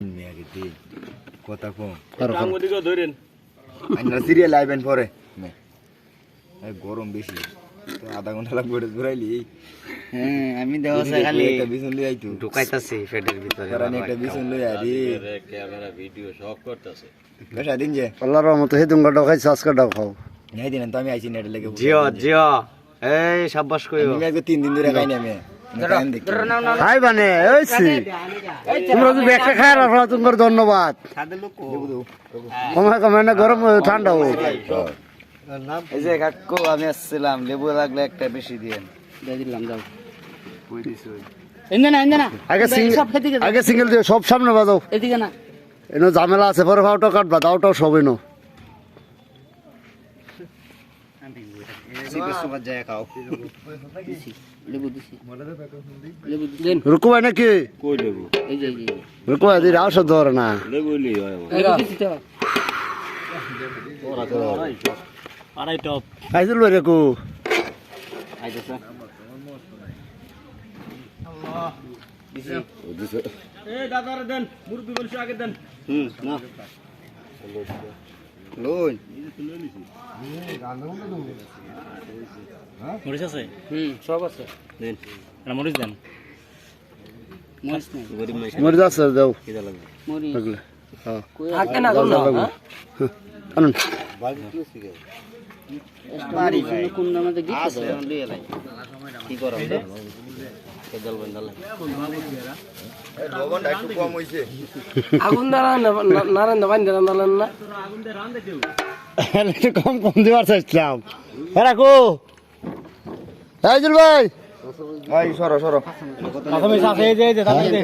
মেয়াকে দি কথা কম। করো, করো। ওদিকে ধরেন আমরা সিরিয়াল আইবেন পরে। মে এই গরম বেশি। তো আধা ঘণ্টা লাগবে এটা ঘুরাইলি। হ্যাঁ আমি দেহ এদিকে খালি। একটা বিছন লই আইতো। ঢুকাইতাছি পেটের ভিতরে। কারণ একটা বিছন লই আরি ক্যামেরা ভিডিও সব করতেছে। বেশা দিন যে। আল্লাহর রহমতে সেই দুঙ্গাটাও খাইছে আজকেটাও খাও নাই দিন তো আমি আইছি নেট লেগে। জিও জিও। এই সাব্বাস কইও। আমি আজকে তিন দিন ধরে খাই না আমি। খাই ওইছি তোমরা যদি ব্যাগটা খাই রাখো তোমার ধন্যবাদ। কমে কমে না গরম ঠান্ডা হোক। এই যে কাকু আমি আসছিলাম লেবু লাগলে একটা বেশি দিয়েন। দিলাম যাও। কই দিছ এনে না এনে না। আগে সিঙ্গেল দিও সব সামনে বাজাও। এদিকে না। এনো ঝামেলা আছে পরে খাওয়াটাও কাটবা দাওটাও সব এনো। দেন নাকি? কই লেবু? এই যে এই যে রুকু ভাই দিদি ধরে না। লেবু লি আমার। লেবু দিছি তো আড়াই টপ। খাইছিল ভাই রেকু। আইতেছে। দেন মুরগি বলছি আগে দেন। হুম না। লই মরিচ আছে? হুম সব আছে। দেন এটা মরিচ দেন। মরিচ যাচ্ছে দাও। মরিচ। হ্যাঁ। আগে না কোন লাগবে আনুন। বাড়ি কোন নামে গিয়ে আছে? কি করব আগুন দ্বারা নারায়ণ দাবান দ্বারা নারায়ণ না। কম কম চাইছিলাম। হ্যাঁ রাখো। ভাই। ভাই সরো সরো। দে।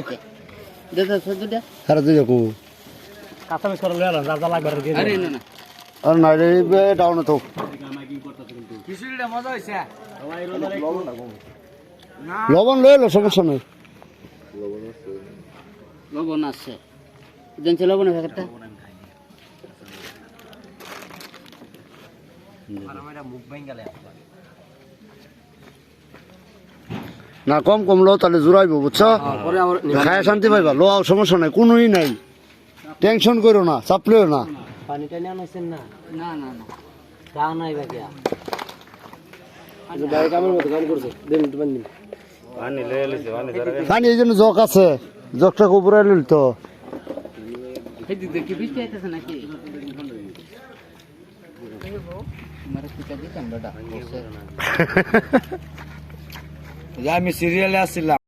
দে সদ দে হ্যাঁ তুই দেখো আরে না না। আর না ডাউন তো লবণ লয়ে এলো সমস্যা নেই। লবণ আছে। জানছে প্যাকেটটা? না কম কম লো তাহলে জোরাইব বুঝছ? খায় শান্তি পাইবা লো সমস্যা নাই কোনোই নাই। টেনশন করো না চাপলেও না। পানিটা নিয়ে আনাইছেন না? না না না। চা নাই বাকি পানি লয়ে লইছে পানি ধরে পানি এই জন্য জক আছে। জকটা উপরে লিল তো। আমি সিরিয়ালে আসছিলাম।